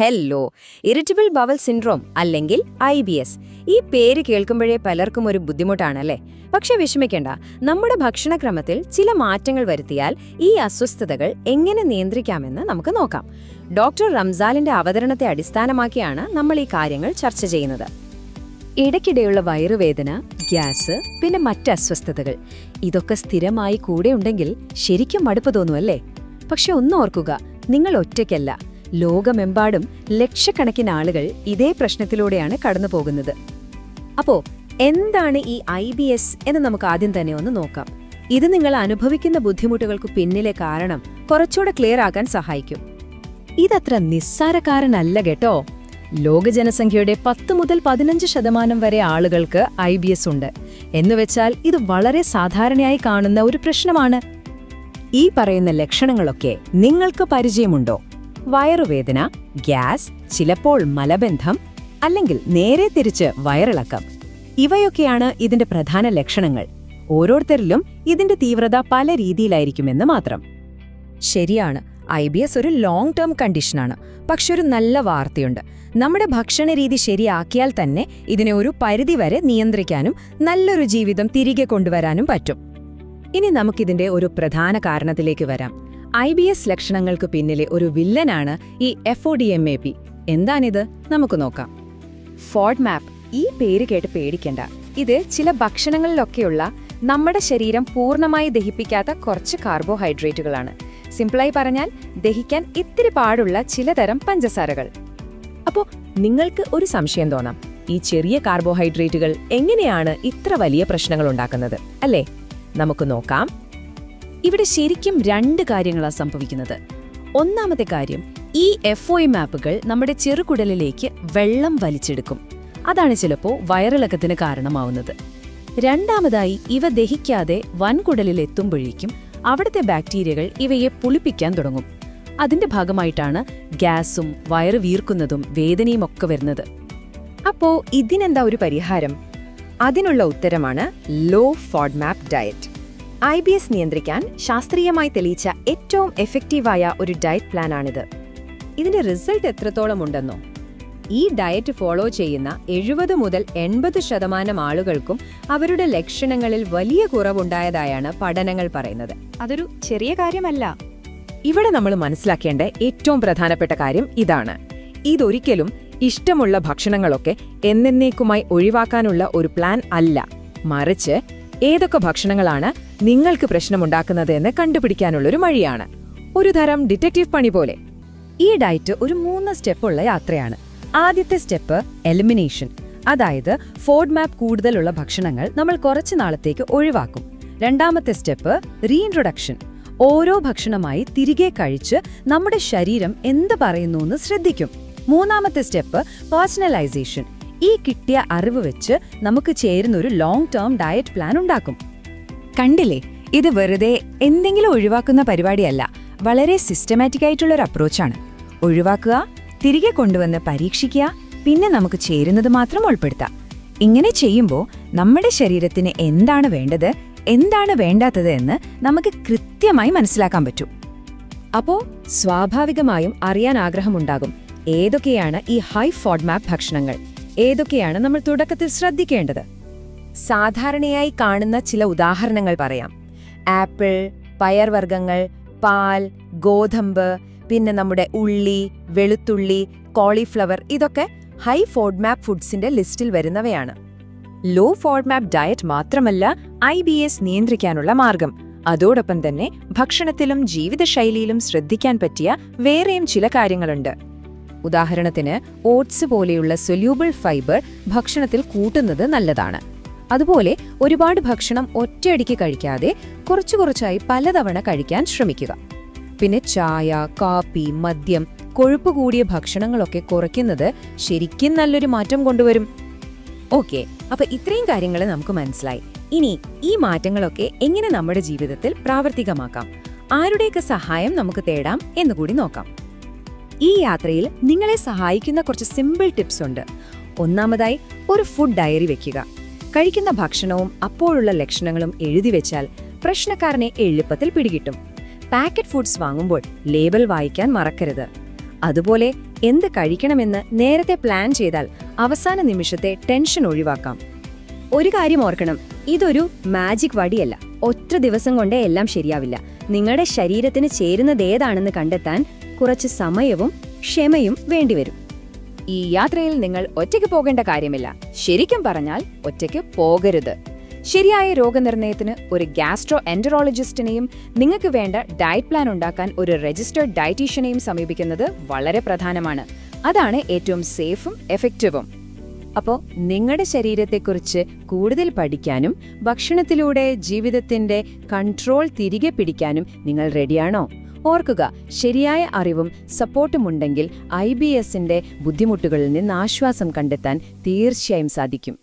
Hello irritable bowel syndrome അല്ലെങ്കിൽ I B S ഈ പേര് കേൾക്കുമ്പോഴേ പലർക്കും ഒരു ബുദ്ധിമുട്ടാണല്ലേ? പക്ഷെ വിഷമിക്കേണ്ട. നമ്മുടെ ഭക്ഷണക്രമത്തിൽ ചില മാറ്റങ്ങൾ വരുത്തിയാൽ ഈ അസ്വസ്ഥതകൾ എങ്ങനെ നിയന്ത്രിക്കാമെന്ന് നമുക്ക് നോക്കാം. ഡോക്ടർ റംസാലിന്റെ അവതരണത്തെ അടിസ്ഥാനമാക്കിയാണ് നമ്മൾ ഈ കാര്യങ്ങൾ ചർച്ച ചെയ്യുന്നത്. ഇടയ്ക്കിടെയുള്ള വയറുവേദന ഗ്യാസ് പിന്നെ മറ്റ് അസ്വസ്ഥതകൾ. ഇതൊക്കെ സ്ഥിരമായി കൂടെ ഉണ്ടെങ്കിൽ ശരിക്കും മടുപ്പ് തോന്നുമല്ലേ പക്ഷെ ഒന്ന് ഓർക്കുക നിങ്ങൾ ഒറ്റയ്ക്കല്ല. ലോകമെമ്പാടും ലക്ഷക്കണക്കിന് ആളുകൾ ഇതേ പ്രശ്നത്തിലൂടെയാണ് കടന്നു പോകുന്നത് അപ്പോ എന്താണ് ഈ ഐ ബി എസ് എന്ന് നമുക്ക് ആദ്യം തന്നെ ഒന്ന് നോക്കാം. ഇത് നിങ്ങൾ അനുഭവിക്കുന്ന ബുദ്ധിമുട്ടുകൾക്ക് പിന്നിലെ കാരണം കുറച്ചുകൂടെ ക്ലിയർ ആക്കാൻ സഹായിക്കും. ഇതത്ര നിസ്സാരക്കാരനല്ല കേട്ടോ. ലോക ജനസംഖ്യയുടെ പത്ത് മുതൽ പതിനഞ്ച് ശതമാനം വരെ ആളുകൾക്ക് ഐ ബി എസ് ഉണ്ട്. എന്നുവെച്ചാൽ ഇത് വളരെ സാധാരണയായി കാണുന്ന ഒരു പ്രശ്നമാണ്. ഈ പറയുന്ന ലക്ഷണങ്ങളൊക്കെ നിങ്ങൾക്ക് പരിചയമുണ്ടോ? വയറുവേദന ഗ്യാസ് ചിലപ്പോൾ മലബന്ധം അല്ലെങ്കിൽ നേരെ തിരിച്ച് വയറിളക്കം. ഇവയൊക്കെയാണ് ഇതിന്റെ പ്രധാന ലക്ഷണങ്ങൾ. ഓരോരുത്തരിലും ഇതിന്റെ തീവ്രത പല രീതിയിലായിരിക്കുമെന്ന് മാത്രം. ശരിയാണ് ഐ ബി എസ് ഒരു ലോങ് ടേം കണ്ടീഷനാണ് പക്ഷെ ഒരു നല്ല വാർത്തയുണ്ട്. നമ്മുടെ ഭക്ഷണരീതി ശരിയാക്കിയാൽ തന്നെ ഇതിനെ ഒരു പരിധിവരെ നിയന്ത്രിക്കാനും നല്ലൊരു ജീവിതം തിരികെ കൊണ്ടുവരാനും പറ്റും. ഇനി നമുക്കിതിന്റെ ഒരു പ്രധാന കാരണത്തിലേക്ക് വരാം. ഐ ബി എസ് ലക്ഷണങ്ങൾക്ക് പിന്നിലെ ഒരു വില്ലനാണ് ഈ F O D M A P എന്താണിത്? നമുക്ക് നോക്കാം. FODMAP. ഈ പേര് കേട്ട് പേടിക്കണ്ട. ഇത് ചില ഭക്ഷണങ്ങളിലൊക്കെയുള്ള നമ്മുടെ ശരീരം പൂർണമായി ദഹിപ്പിക്കാത്ത കുറച്ച് കാർബോഹൈഡ്രേറ്റുകളാണ്. സിംപിളായി പറഞ്ഞാൽ ദഹിക്കാൻ ഇത്തിരി പാടുള്ള ചിലതരം പഞ്ചസാരകൾ. അപ്പോൾ നിങ്ങൾക്ക് ഒരു സംശയം തോന്നാം. ഈ ചെറിയ കാർബോഹൈഡ്രേറ്റുകൾ എങ്ങനെയാണ് ഇത്ര വലിയ പ്രശ്നങ്ങൾ ഉണ്ടാക്കുന്നത്? അല്ലേ? നമുക്ക് നോക്കാം. ഇവിടെ ശരിക്കും രണ്ട് കാര്യങ്ങളാണ് സംഭവിക്കുന്നത്. ഒന്നാമത്തെ കാര്യം ഈ എഫ് ഒ മാപ്പുകൾ നമ്മുടെ ചെറുകുടലിലേക്ക് വെള്ളം വലിച്ചെടുക്കും. അതാണ് ചിലപ്പോൾ വയറിളക്കത്തിന് കാരണമാവുന്നത്. രണ്ടാമതായി ഇവ ദഹിക്കാതെ വൻകുടലിലെത്തുമ്പോഴേക്കും അവിടുത്തെ ബാക്ടീരിയകൾ ഇവയെ പുളിപ്പിക്കാൻ തുടങ്ങും. അതിന്റെ ഭാഗമായിട്ടാണ് ഗ്യാസും വയറ് വീർക്കുന്നതും വേദനയും ഒക്കെ വരുന്നത്. അപ്പോ ഇതിനെന്താ ഒരു പരിഹാരം? അതിനുള്ള ഉത്തരമാണ് low FODMAP diet. I B S നിയന്ത്രിക്കാൻ ശാസ്ത്രീയമായി തെളിയിച്ച ഏറ്റവും എഫക്റ്റീവായ ഒരു ഡയറ്റ് പ്ലാനാണിത്. ഇതിന്റെ റിസൾട്ട് എത്രത്തോളം ഉണ്ടെന്നോ ഈ ഡയറ്റ് ഫോളോ ചെയ്യുന്ന എഴുപത് മുതൽ എൺപത് ശതമാനം ആളുകൾക്കും അവരുടെ ലക്ഷണങ്ങളിൽ വലിയ കുറവുണ്ടായതായാണ് പഠനങ്ങൾ പറയുന്നത്. അതൊരു ചെറിയ കാര്യമല്ല. ഇവിടെ നമ്മൾ മനസ്സിലാക്കേണ്ട ഏറ്റവും പ്രധാനപ്പെട്ട കാര്യം ഇതാണ്. ഇതൊരിക്കലും ഇഷ്ടമുള്ള ഭക്ഷണങ്ങളൊക്കെ എന്നേക്കുമായി ഒഴിവാക്കാനുള്ള ഒരു പ്ലാൻ അല്ല. മറിച്ച് ഏതൊക്കെ ഭക്ഷണങ്ങളാണ് നിങ്ങൾക്ക് പ്രശ്നമുണ്ടാക്കുന്നത് എന്ന് കണ്ടുപിടിക്കാനുള്ളൊരു വഴിയാണ്. ഒരു തരം ഡിറ്റക്റ്റീവ് പണി പോലെ. ഈ ഡയറ്റ് ഒരു മൂന്ന് സ്റ്റെപ്പുള്ള യാത്രയാണ്. ആദ്യത്തെ സ്റ്റെപ്പ് എലിമിനേഷൻ. അതായത് ഫോഡ് മാപ്പ് കൂടുതലുള്ള ഭക്ഷണങ്ങൾ നമ്മൾ കുറച്ചു നാളത്തേക്ക് ഒഴിവാക്കും. രണ്ടാമത്തെ സ്റ്റെപ്പ് റീഇൻട്രൊഡക്ഷൻ. ഓരോ ഭക്ഷണമായി തിരികെ കഴിച്ച് നമ്മുടെ ശരീരം എന്ത് പറയുന്നു എന്ന് ശ്രദ്ധിക്കും. മൂന്നാമത്തെ സ്റ്റെപ്പ് പേഴ്സണലൈസേഷൻ. ഈ കിട്ടിയ അറിവ് വെച്ച് നമുക്ക് ചേരുന്ന ഒരു ലോങ് ടേം ഡയറ്റ് പ്ലാൻ ഉണ്ടാക്കും. കണ്ടില്ലേ? ഇത് വെറുതെ എന്തെങ്കിലും ഒഴിവാക്കുന്ന പരിപാടിയല്ല. വളരെ സിസ്റ്റമാറ്റിക് ആയിട്ടുള്ള ഒരു അപ്രോച്ചാണ് ഒഴിവാക്കുക തിരികെ കൊണ്ടുവന്ന് പരീക്ഷിക്കുക പിന്നെ നമുക്ക് ചേരുന്നത് മാത്രം ഉൾപ്പെടുത്താം. ഇങ്ങനെ ചെയ്യുമ്പോൾ നമ്മുടെ ശരീരത്തിന് എന്താണ് വേണ്ടത് എന്താണ് വേണ്ടാത്തത് എന്ന് നമുക്ക് കൃത്യമായി മനസ്സിലാക്കാൻ പറ്റും. അപ്പോൾ സ്വാഭാവികമായും അറിയാൻ ആഗ്രഹമുണ്ടാകും ഏതൊക്കെയാണ് ഈ ഹൈ ഫോഡ്മാപ്പ് ഭക്ഷണങ്ങൾ? ഏതൊക്കെയാണ് നമ്മൾ തുടക്കത്തിൽ ശ്രദ്ധിക്കേണ്ടത്? സാധാരണയായി കാണുന്ന ചില ഉദാഹരണങ്ങൾ പറയാം. ആപ്പിൾ പയർവർഗങ്ങൾ പാൽ ഗോതമ്പ് പിന്നെ നമ്മുടെ ഉള്ളി വെളുത്തുള്ളി കോളിഫ്ലവർ ഇതൊക്കെ ഹൈ ഫോഡ്മാപ്പ് ഫുഡ്സിന്റെ ലിസ്റ്റിൽ വരുന്നവയാണ്. ലോ ഫോഡ്മാപ്പ് ഡയറ്റ് മാത്രമല്ല ഐ ബി എസ് നിയന്ത്രിക്കാനുള്ള മാർഗം. അതോടൊപ്പം തന്നെ ഭക്ഷണത്തിലും ജീവിതശൈലിയിലും ശ്രദ്ധിക്കാൻ പറ്റിയ വേറെയും ചില കാര്യങ്ങളുണ്ട്. ഉദാഹരണത്തിന് ഓട്സ് പോലെയുള്ള സൊല്യൂബിൾ ഫൈബർ ഭക്ഷണത്തിൽ കൂട്ടുന്നത് നല്ലതാണ്. അതുപോലെ ഒരുപാട് ഭക്ഷണം ഒറ്റയടിക്ക് കഴിക്കാതെ കുറച്ചു കുറച്ചായി പലതവണ കഴിക്കാൻ ശ്രമിക്കുക. പിന്നെ ചായ കാപ്പി മദ്യം കൊഴുപ്പ് കൂടിയ ഭക്ഷണങ്ങളൊക്കെ കുറയ്ക്കുന്നത് ശരിക്കും നല്ലൊരു മാറ്റം കൊണ്ടുവരും. ഓക്കെ അപ്പൊ ഇത്രയും കാര്യങ്ങൾ നമുക്ക് മനസ്സിലായി. ഇനി ഈ മാറ്റങ്ങളൊക്കെ എങ്ങനെ നമ്മുടെ ജീവിതത്തിൽ പ്രാവർത്തികമാക്കാം? ആരുടെയൊക്കെ സഹായം നമുക്ക് തേടാം എന്ന് കൂടി നോക്കാം. ഈ യാത്രയിൽ നിങ്ങളെ സഹായിക്കുന്ന കുറച്ച് സിമ്പിൾ ടിപ്സ് ഉണ്ട്. ഒന്നാമതായി ഒരു ഫുഡ് ഡയറി വെക്കുക. കഴിക്കുന്ന ഭക്ഷണവും അപ്പോഴുള്ള ലക്ഷണങ്ങളും എഴുതി വെച്ചാൽ പ്രശ്നക്കാരനെ എളുപ്പത്തിൽ പിടികിട്ടും. പാക്കറ്റ് ഫുഡ്സ് വാങ്ങുമ്പോൾ ലേബൽ വായിക്കാൻ മറക്കരുത്. അതുപോലെ എന്ത് കഴിക്കണമെന്ന് നേരത്തെ പ്ലാൻ ചെയ്താൽ അവസാന നിമിഷത്തെ ടെൻഷൻ ഒഴിവാക്കാം. ഒരു കാര്യം ഓർക്കണം ഇതൊരു മാജിക് വടിയല്ല. ഒറ്റ ദിവസം കൊണ്ടേ എല്ലാം ശരിയാവില്ല. നിങ്ങളുടെ ശരീരത്തിന് ചേരുന്നത് ചേരുന്നതേതാണെന്ന് കണ്ടെത്താൻ കുറച്ച് സമയവും ക്ഷമയും വേണ്ടിവരും. ഈ യാത്രയിൽ നിങ്ങൾ ഒറ്റയ്ക്ക് പോകേണ്ട കാര്യമില്ല. ശരിക്കും പറഞ്ഞാൽ ഒറ്റയ്ക്ക് പോകരുത്. ശരിയായ രോഗനിർണയത്തിന് ഒരു ഗ്യാസ്ട്രോ എന്ററോളജിസ്റ്റിനെയും നിങ്ങൾക്ക് വേണ്ട ഡയറ്റ് പ്ലാൻ ഉണ്ടാക്കാൻ ഒരു രജിസ്റ്റേർഡ് ഡയറ്റീഷ്യനെയും സമീപിക്കുന്നത് വളരെ പ്രധാനമാണ്. അതാണ് ഏറ്റവും സേഫും എഫക്റ്റീവും. അപ്പോൾ നിങ്ങളുടെ ശരീരത്തെക്കുറിച്ച് കൂടുതൽ പഠിക്കാനും ഭക്ഷണത്തിലൂടെ ജീവിതത്തിന്റെ കൺട്രോൾ തിരികെ പിടിക്കാനും നിങ്ങൾ റെഡിയാണോ ഓർക്കുക ശരിയായ അറിവും സപ്പോർട്ടും ഉണ്ടെങ്കിൽ ഐ ബി എസിന്റെ ബുദ്ധിമുട്ടുകളിൽ നിന്ന് ആശ്വാസം കണ്ടെത്താൻ തീർച്ചയായും സാധിക്കും.